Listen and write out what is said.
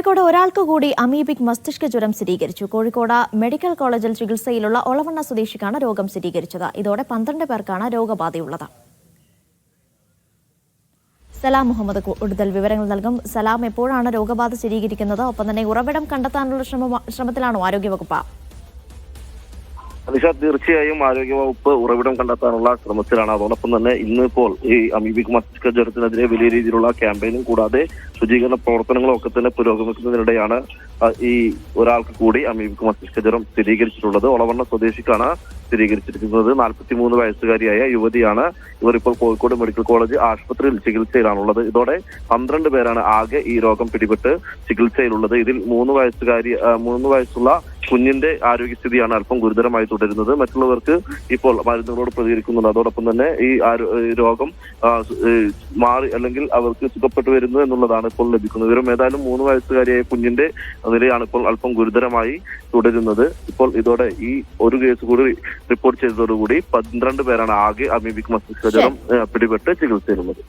കോഴിക്കോട് ഒരാൾക്ക് കൂടി അമീബിക് മസ്തിഷ്ക ജ്വരം സ്ഥിരീകരിച്ചു. കോഴിക്കോട് മെഡിക്കൽ കോളേജിൽ ചികിത്സയിലുള്ള ഒളവണ്ണ സ്വദേശിക്കാണ് രോഗം സ്ഥിരീകരിച്ചത്. ഇതോടെ പന്ത്രണ്ട് പേർക്കാണ് രോഗബാധയുള്ളത്. സലാം മുഹമ്മദ് കൂടുതൽ വിവരങ്ങൾ നൽകും. സലാം എപ്പോഴാണ് രോഗബാധ സ്ഥിരീകരിക്കുന്നത്? ഒപ്പം തന്നെ ഉറവിടം കണ്ടെത്താനുള്ള ശ്രമ ശ്രമത്തിലാണോ ആരോഗ്യവകുപ്പ്? അനിഷ തീർച്ചയായും ആരോഗ്യവകുപ്പ് ഉറവിടം കണ്ടെത്താനുള്ള ശ്രമത്തിലാണ്. അതോടൊപ്പം തന്നെ ഇന്നിപ്പോൾ ഈ അമീബിക് മസ്തിഷ്ക ജ്വരത്തിനെതിരെ വലിയ രീതിയിലുള്ള ക്യാമ്പയിനും കൂടാതെ ശുചീകരണ പ്രവർത്തനങ്ങളും ഒക്കെ തന്നെ പുരോഗമിക്കുന്നതിനിടെയാണ് ഈ ഒരാൾക്ക് കൂടി അമീബിക് മസ്തിഷ്ക ജ്വരം സ്ഥിരീകരിച്ചിട്ടുള്ളത്. ഒളവണ്ണ സ്വദേശിക്കാണ് സ്ഥിരീകരിച്ചിരിക്കുന്നത്. നാൽപ്പത്തിമൂന്ന് വയസ്സുകാരിയായ യുവതിയാണ് ഇവർ ഇപ്പോൾ കോഴിക്കോട് മെഡിക്കൽ കോളേജ് ആശുപത്രിയിൽ ചികിത്സയിലാണുള്ളത്. ഇതോടെ പന്ത്രണ്ട് പേരാണ് ആകെ ഈ രോഗം പിടിപെട്ട് ചികിത്സയിലുള്ളത്. ഇതിൽ മൂന്ന് വയസ്സുകാരി മൂന്ന് വയസ്സുള്ള കുഞ്ഞിന്റെ ആരോഗ്യസ്ഥിതിയാണ് അല്പം ഗുരുതരമായി തുടരുന്നത്. മറ്റുള്ളവർക്ക് ഇപ്പോൾ മരുന്നുകളോട് പ്രതികരിക്കുന്നുണ്ട്. അതോടൊപ്പം തന്നെ ഈ രോഗം മാറി അല്ലെങ്കിൽ അവർക്ക് സുഖപ്പെട്ടു വരുന്നു എന്നുള്ളതാണ് ഇപ്പോൾ ലഭിക്കുന്നത്. വിവരം ഏതായാലും മൂന്ന് വയസ്സുകാരിയായ കുഞ്ഞിന്റെ നിലയാണ് ഇപ്പോൾ അല്പം ഗുരുതരമായി തുടരുന്നത്. ഇപ്പോൾ ഇതോടെ ഈ ഒരു കേസ് കൂടി റിപ്പോർട്ട് ചെയ്തതോടുകൂടി പന്ത്രണ്ട് പേരാണ് ആകെ അമീബിക് മസ്തിഷ്കജ്വരം പിടിപെട്ട് ചികിത്സയിലുള്ളത്.